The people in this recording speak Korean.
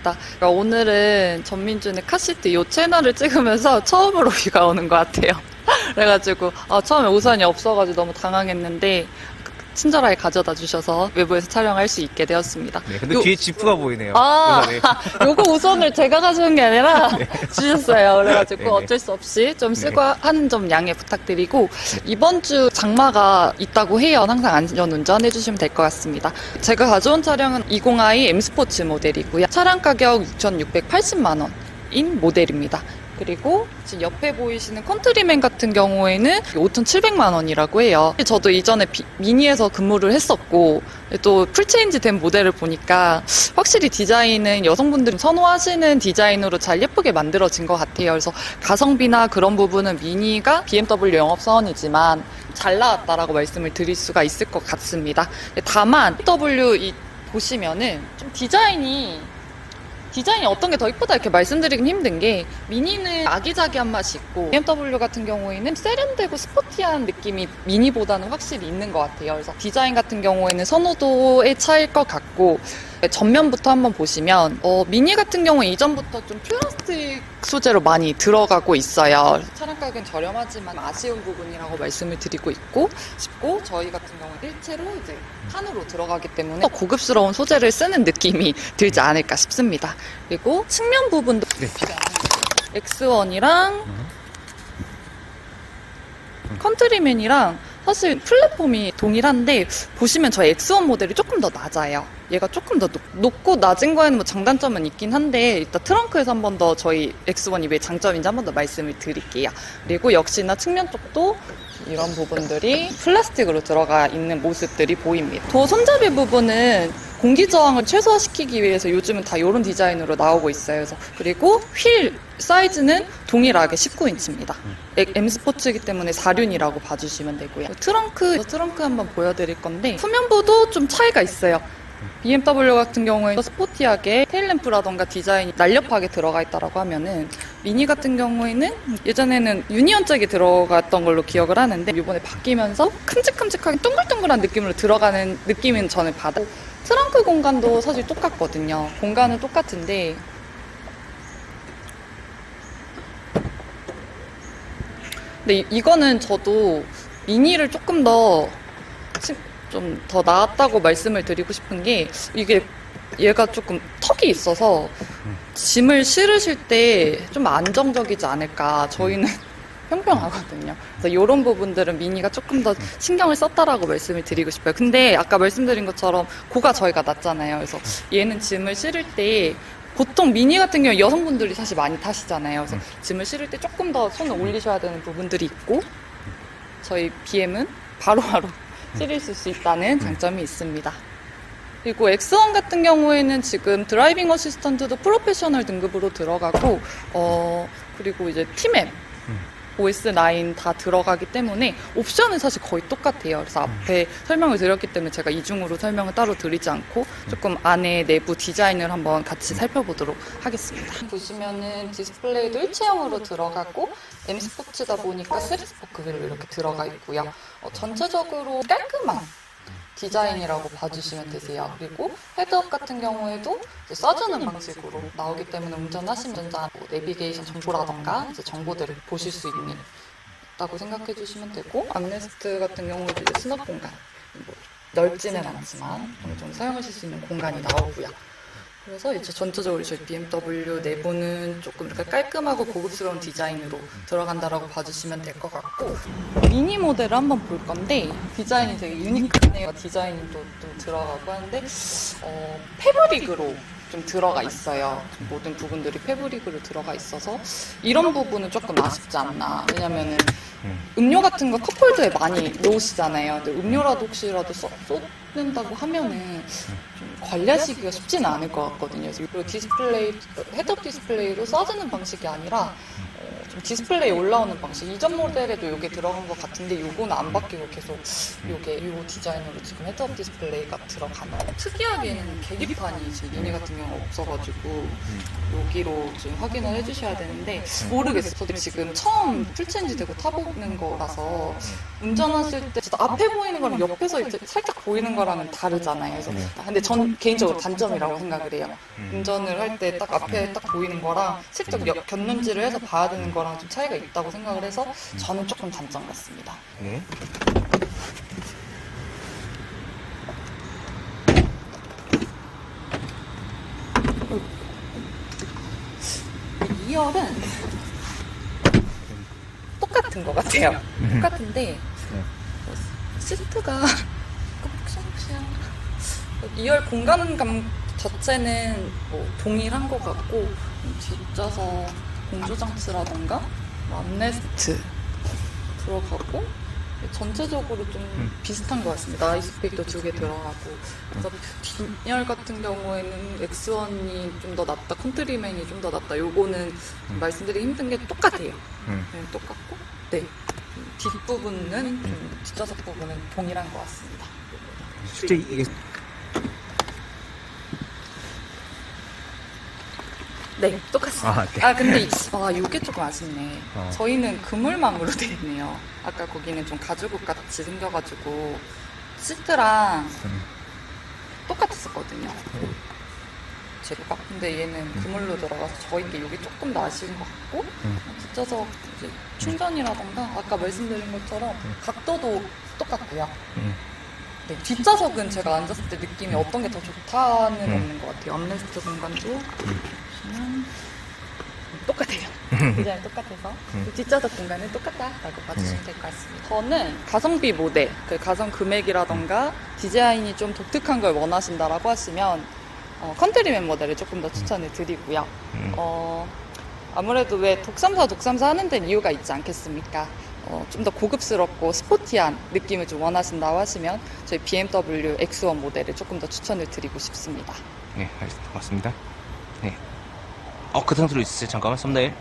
반갑다. 그러니까 오늘은 전민준의 카시트 이 채널을 찍으면서 처음으로 비가 오는 것 같아요. 그래가지고 아, 처음에 우산이 없어가지고 너무 당황했는데 친절하게 가져다 주셔서 외부에서 촬영할 수 있게 되었습니다. 네, 근데 요- 뒤에 지프가 보이네요. 아, 그래서 네. 요거 우선을 제가 가져온 게 아니라 주셨어요. 그래가지고 네네. 어쩔 수 없이 좀 쓰고 하는 점 양해 부탁드리고 이번 주 장마가 있다고 해요. 항상 안전 운전 해주시면 될 것 같습니다. 제가 가져온 차량은 20i M 스포츠 모델이고요. 차량 가격 6,680만 원인 모델입니다. 그리고 지금 옆에 보이시는 컨트리맨 같은 경우에는 5,700만 원이라고 해요. 저도 이전에 비- 미니에서 근무를 했었고 또 풀체인지 된 모델을 보니까 확실히 디자인은 여성분들이 선호하시는 디자인으로 잘 예쁘게 만들어진 것 같아요. 그래서 가성비나 그런 부분은 미니가 BMW 영업사원이지만 잘 나왔다라고 말씀을 드릴 수가 있을 것 같습니다. 다만 이 보시면은 좀 디자인이 디자인이 어떤 게 더 이쁘다 이렇게 말씀드리긴 힘든 게 미니는 아기자기한 맛이 있고 BMW 같은 경우에는 세련되고 스포티한 느낌이 미니보다는 확실히 있는 것 같아요. 그래서 디자인 같은 경우에는 선호도의 차이일 것 같고 전면부터 한번 보시면 어, 미니 같은 경우 이전부터 좀 플라스틱 소재로 많이 들어가고 있어요. 차량 가격은 저렴하지만 아쉬운 부분이라고 말씀을 드리고 있고 싶고 저희 같은 경우는 일체로 이제 판으로 들어가기 때문에 더 고급스러운 소재를 쓰는 느낌이 들지 않을까 싶습니다. 그리고 측면 부분도 네. X1이랑 컨트리맨이랑 사실 플랫폼이 동일한데 보시면 저희 X1 모델이 조금 더 낮아요. 얘가 조금 더 높, 높고 낮은 거에는 뭐 장단점은 있긴 한데 이따 트렁크에서 한 번 더 저희 X1이 왜 장점인지 한 번 더 말씀을 드릴게요. 그리고 역시나 측면 쪽도 이런 부분들이 플라스틱으로 들어가 있는 모습들이 보입니다. 도어 손잡이 부분은 공기 저항을 최소화시키기 위해서 요즘은 다 이런 디자인으로 나오고 있어요. 그래서 그리고 휠 사이즈는 동일하게 19인치입니다. M 스포츠이기 때문에 4륜이라고 봐주시면 되고요. 트렁크 트렁크 한번 보여드릴 건데 후면부도 좀 차이가 있어요. BMW 같은 경우에는 스포티하게 테일램프라던가 디자인이 날렵하게 들어가 있다라고 하면은 미니 같은 경우에는 예전에는 유니언 잭이 들어갔던 걸로 기억을 하는데 이번에 바뀌면서 큼직큼직하게 동글동글한 느낌으로 들어가는 느낌은 저는 받아. 트렁크 공간도 사실 똑같거든요. 공간은 똑같은데 근데 이- 이거는 저도 미니를 조금 더 좀 더 나았다고 말씀을 드리고 싶은 게 이게 얘가 조금 턱이 있어서 짐을 실으실 때 좀 안정적이지 않을까 저희는 평평하거든요. 그래서 이런 부분들은 미니가 조금 더 신경을 썼다라고 말씀을 드리고 싶어요. 근데 아까 말씀드린 것처럼 고가 저희가 낮잖아요. 그래서 얘는 짐을 실을 때 보통 미니 같은 경우 여성분들이 사실 많이 타시잖아요. 그래서 짐을 실을 때 조금 더 손을 올리셔야 되는 부분들이 있고 저희 BM은 바로바로 실을 수 있다는 장점이 있습니다. 그리고 X1 같은 경우에는 지금 드라이빙 어시스턴트도 프로페셔널 등급으로 들어가고 어 그리고 이제 팀앱 OS9 다 들어가기 때문에 옵션은 사실 거의 똑같아요. 그래서 앞에 설명을 드렸기 때문에 제가 이중으로 설명을 따로 드리지 않고 조금 안에 내부 디자인을 한번 같이 살펴보도록 하겠습니다. 보시면은 디스플레이도 일체형으로 들어가고 M 스포츠다 보니까 3 스포크로 이렇게 들어가 있고요. 어, 전체적으로 깔끔한 디자인이라고 봐주시면 되세요. 그리고 헤드업 같은 경우에도 써주는 방식으로 나오기 때문에 운전하시면 운전자 뭐 내비게이션 정보라던가 이제 정보들을 보실 수 있는 다고 생각해 주시면 되고 암레스트 같은 경우에도 이제 수납 공간 뭐 넓지는 않지만 정도 사용하실 수 있는 공간이 나오고요. 그래서 이제 전체적으로 저희 BMW 내부는 조금 이렇게 깔끔하고 고급스러운 디자인으로 들어간다라고 봐주시면 될 것 같고 미니 모델을 한번 볼 건데 디자인이 되게 유니크 디자인이 또, 또 들어가고 하는데 어, 패브릭으로 좀 들어가 있어요. 모든 부분들이 패브릭으로 들어가 있어서 이런 부분은 조금 아쉽지 않나. 왜냐면은 음료 같은 거 컵홀더에 많이 넣으시잖아요. 근데 음료라도 혹시라도 써, 쏟는다고 하면은 좀 관리하시기가 쉽지는 않을 것 같거든요. 그리고 디스플레이, 헤드업 디스플레이로 써주는 방식이 아니라 어, 좀 디스플레이 올라오는 방식. 이전 모델에도 이게 들어간 것 같은데 요거는 안 바뀌고 계속 요게 요 디자인으로 지금 헤드업 디스플레이가 들어가는 특이하게는 계기판이 지금 미니 같은 경우는 없어가지고 여기로 지금 확인을 해주셔야 되는데 모르겠어요. 저도 지금 처음 풀체인지 되고 타보는 거라서 운전하실 때 진짜 앞에 보이는 거랑 옆에서 이제 살짝 보이는 거랑은 다르잖아요. 그래서 근데 전 개인적으로 단점이라고 생각을 해요. 운전을 할 때 딱 앞에 딱 보이는 거랑 옆- 곁눈질을 해서 봐야 되는 거랑 좀 차이가 있다고 생각을 해서 저는 조금 단점 같습니다. 네. 이 2열은 똑같은 것 같아요. 똑같은데 시트가 푹신푹신 2열 공간감 자체는 뭐 동일한 것 같고 뒷좌석 공조장치라던가 뭐 암레스트 들어가고 전체적으로 좀 비슷한 것 같습니다. 아이스팩도 두 개 들어가고 그래서 뒷열 같은 경우에는 X1이 좀 더 낫다, 컨트리맨이 좀 더 낫다. 요거는 말씀드리기 힘든 게 똑같아요. 음. 네, 똑같고 네 뒷부분은 좀 뒷좌석 부분은 동일한 것 같습니다. 실제 이게 네, 똑같습니다. 아, 네. 아, 근데, 이- 아, 이게 조금 아쉽네. 어. 저희는 그물망으로 돼 있네요. 아까 거기는 좀 가죽옷 같이 생겨가지고, 시트랑 음. 똑같았었거든요. 제가. 근데 얘는 그물로 들어가서 저희게 여기 조금 더 아쉬운 것 같고, 음. 뒷좌석 이제 충전이라던가, 아까 말씀드린 것처럼 각도도 똑같고요. 음. 네, 뒷좌석은 제가 앉았을 때 느낌이 어떤 게 더 좋다는 음. 없는 것 같아요. 암레스트 공간도 보시면 똑같아요. 디자인 똑같아서 음. 뒷좌석 공간은 똑같다라고 봐주시면 될 것 같습니다. 저는 가성비 모델, 그 가성 금액이라던가 디자인이 좀 독특한 걸 원하신다라고 하시면 어, 컨트리맨 모델을 조금 더 추천을 드리고요. 음. 어, 아무래도 왜 독삼사 독삼사 하는 데는 이유가 있지 않겠습니까? 어, 좀 더 고급스럽고 스포티한 느낌을 좀 원하신다고 하시면 저희 BMW X1 모델을 조금 더 추천을 드리고 싶습니다. 네, 알겠습니다. 고맙습니다. 네. 어, 그 상태로 있으세요. 잠깐만, 썸네일.